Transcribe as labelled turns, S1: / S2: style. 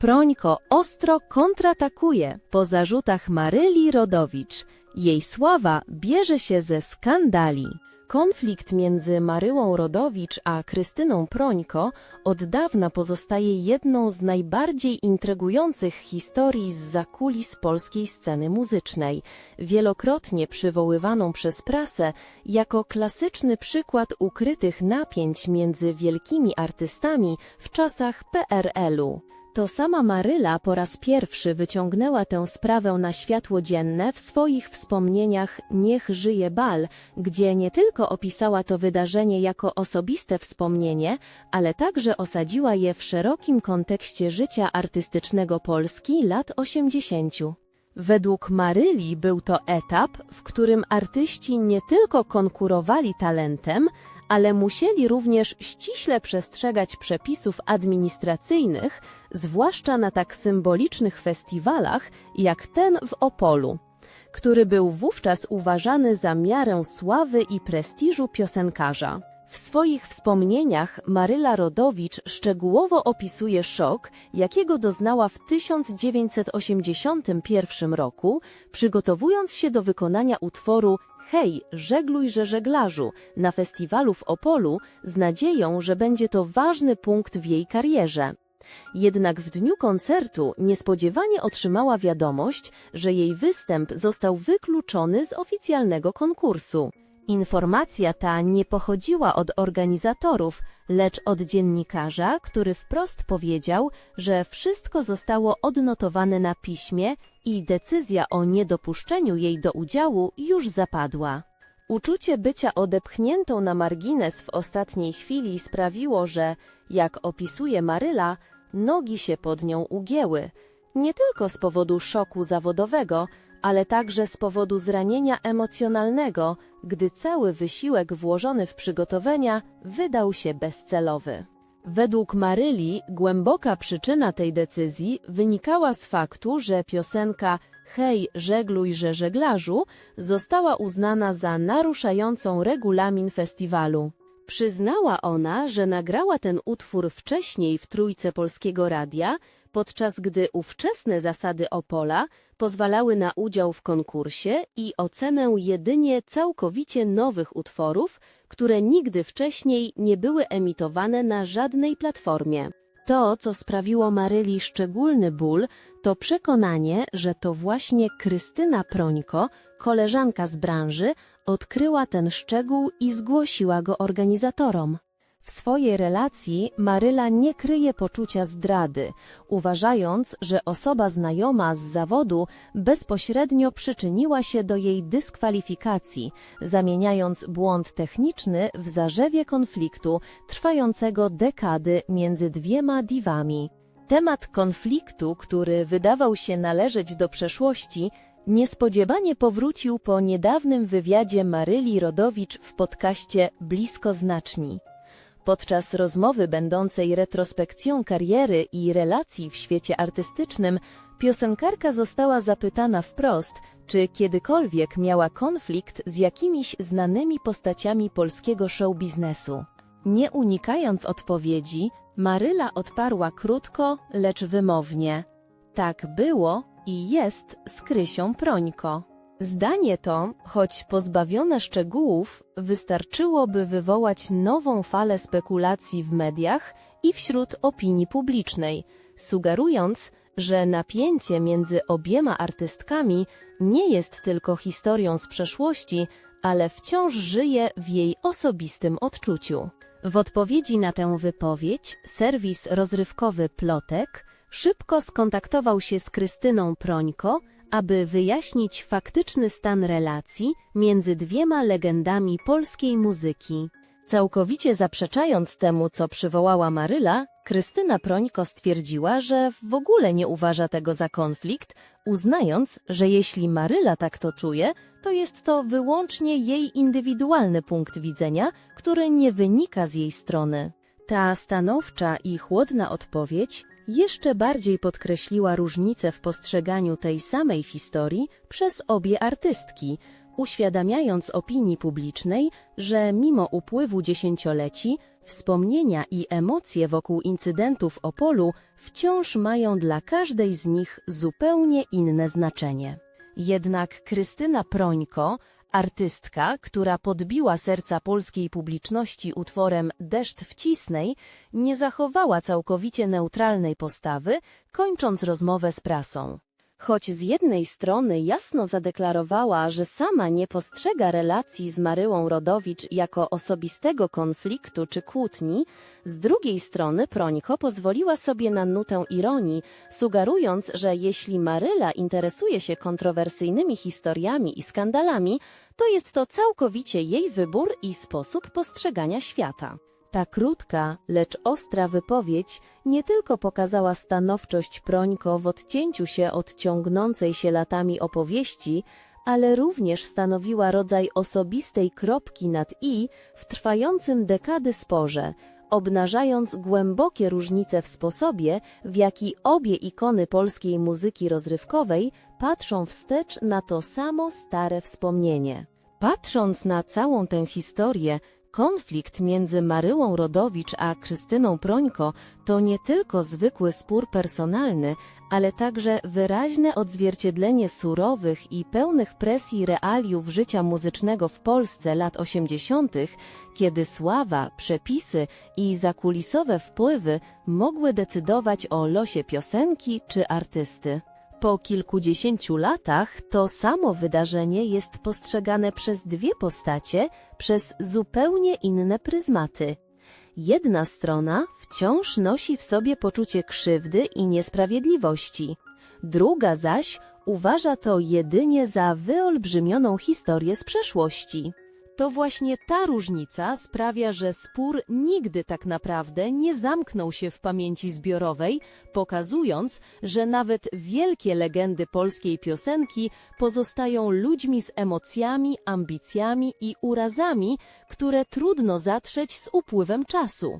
S1: Prońko ostro kontratakuje po zarzutach Maryli Rodowicz. Jej sława bierze się ze skandali. Konflikt między Maryłą Rodowicz a Krystyną Prońko od dawna pozostaje jedną z najbardziej intrygujących historii z zakulis polskiej sceny muzycznej, wielokrotnie przywoływaną przez prasę jako klasyczny przykład ukrytych napięć między wielkimi artystami w czasach PRL-u. To sama Maryla po raz pierwszy wyciągnęła tę sprawę na światło dzienne w swoich wspomnieniach Niech żyje bal, gdzie nie tylko opisała to wydarzenie jako osobiste wspomnienie, ale także osadziła je w szerokim kontekście życia artystycznego Polski lat 80. Według Maryli był to etap, w którym artyści nie tylko konkurowali talentem, ale musieli również ściśle przestrzegać przepisów administracyjnych, zwłaszcza na tak symbolicznych festiwalach jak ten w Opolu, który był wówczas uważany za miarę sławy i prestiżu piosenkarza. W swoich wspomnieniach Maryla Rodowicz szczegółowo opisuje szok, jakiego doznała w 1981 roku, przygotowując się do wykonania utworu Hej, żeglujże żeglarzu na festiwalu w Opolu z nadzieją, że będzie to ważny punkt w jej karierze. Jednak w dniu koncertu niespodziewanie otrzymała wiadomość, że jej występ został wykluczony z oficjalnego konkursu. Informacja ta nie pochodziła od organizatorów, lecz od dziennikarza, który wprost powiedział, że wszystko zostało odnotowane na piśmie i decyzja o niedopuszczeniu jej do udziału już zapadła. Uczucie bycia odepchniętą na margines w ostatniej chwili sprawiło, że, jak opisuje Maryla, nogi się pod nią ugięły, nie tylko z powodu szoku zawodowego, ale także z powodu zranienia emocjonalnego, gdy cały wysiłek włożony w przygotowania wydał się bezcelowy. Według Maryli głęboka przyczyna tej decyzji wynikała z faktu, że piosenka Hej, żeglujże żeglarzu została uznana za naruszającą regulamin festiwalu. Przyznała ona, że nagrała ten utwór wcześniej w trójce Polskiego Radia, podczas gdy ówczesne zasady Opola pozwalały na udział w konkursie i ocenę jedynie całkowicie nowych utworów, które nigdy wcześniej nie były emitowane na żadnej platformie. To, co sprawiło Maryli szczególny ból, to przekonanie, że to właśnie Krystyna Prońko, koleżanka z branży, odkryła ten szczegół i zgłosiła go organizatorom. W swojej relacji Maryla nie kryje poczucia zdrady, uważając, że osoba znajoma z zawodu bezpośrednio przyczyniła się do jej dyskwalifikacji, zamieniając błąd techniczny w zarzewie konfliktu trwającego dekady między dwiema diwami. Temat konfliktu, który wydawał się należeć do przeszłości, niespodziewanie powrócił po niedawnym wywiadzie Maryli Rodowicz w podcaście Blisko Znaczni. Podczas rozmowy będącej retrospekcją kariery i relacji w świecie artystycznym, piosenkarka została zapytana wprost, czy kiedykolwiek miała konflikt z jakimiś znanymi postaciami polskiego show biznesu. Nie unikając odpowiedzi, Maryla odparła krótko, lecz wymownie. Tak było i jest z Krysią Prońko. Zdanie to, choć pozbawione szczegółów, wystarczyłoby wywołać nową falę spekulacji w mediach i wśród opinii publicznej, sugerując, że napięcie między obiema artystkami nie jest tylko historią z przeszłości, ale wciąż żyje w jej osobistym odczuciu. W odpowiedzi na tę wypowiedź serwis rozrywkowy Plotek szybko skontaktował się z Krystyną Prońko, aby wyjaśnić faktyczny stan relacji między dwiema legendami polskiej muzyki. Całkowicie zaprzeczając temu, co przywołała Maryla, Krystyna Prońko stwierdziła, że w ogóle nie uważa tego za konflikt, uznając, że jeśli Maryla tak to czuje, to jest to wyłącznie jej indywidualny punkt widzenia, który nie wynika z jej strony. Ta stanowcza i chłodna odpowiedź jeszcze bardziej podkreśliła różnicę w postrzeganiu tej samej historii przez obie artystki, uświadamiając opinii publicznej, że mimo upływu dziesięcioleci wspomnienia i emocje wokół incydentów Opolu wciąż mają dla każdej z nich zupełnie inne znaczenie. Jednak Krystyna Prońko, artystka, która podbiła serca polskiej publiczności utworem Deszcz w Cisnej, nie zachowała całkowicie neutralnej postawy, kończąc rozmowę z prasą. Choć z jednej strony jasno zadeklarowała, że sama nie postrzega relacji z Maryłą Rodowicz jako osobistego konfliktu czy kłótni, z drugiej strony Prońko pozwoliła sobie na nutę ironii, sugerując, że jeśli Maryla interesuje się kontrowersyjnymi historiami i skandalami, to jest to całkowicie jej wybór i sposób postrzegania świata. Ta krótka, lecz ostra wypowiedź nie tylko pokazała stanowczość Prońko w odcięciu się od ciągnącej się latami opowieści, ale również stanowiła rodzaj osobistej kropki nad i w trwającym dekady sporze, obnażając głębokie różnice w sposobie, w jaki obie ikony polskiej muzyki rozrywkowej patrzą wstecz na to samo stare wspomnienie. Patrząc na całą tę historię, Konflikt między Maryłą Rodowicz a Krystyną Prońko to nie tylko zwykły spór personalny, ale także wyraźne odzwierciedlenie surowych i pełnych presji realiów życia muzycznego w Polsce lat 80., kiedy sława, przepisy i zakulisowe wpływy mogły decydować o losie piosenki czy artysty. Po kilkudziesięciu latach to samo wydarzenie jest postrzegane przez dwie postacie przez zupełnie inne pryzmaty. Jedna strona wciąż nosi w sobie poczucie krzywdy i niesprawiedliwości, druga zaś uważa to jedynie za wyolbrzymioną historię z przeszłości. To właśnie ta różnica sprawia, że spór nigdy tak naprawdę nie zamknął się w pamięci zbiorowej, pokazując, że nawet wielkie legendy polskiej piosenki pozostają ludźmi z emocjami, ambicjami i urazami, które trudno zatrzeć z upływem czasu.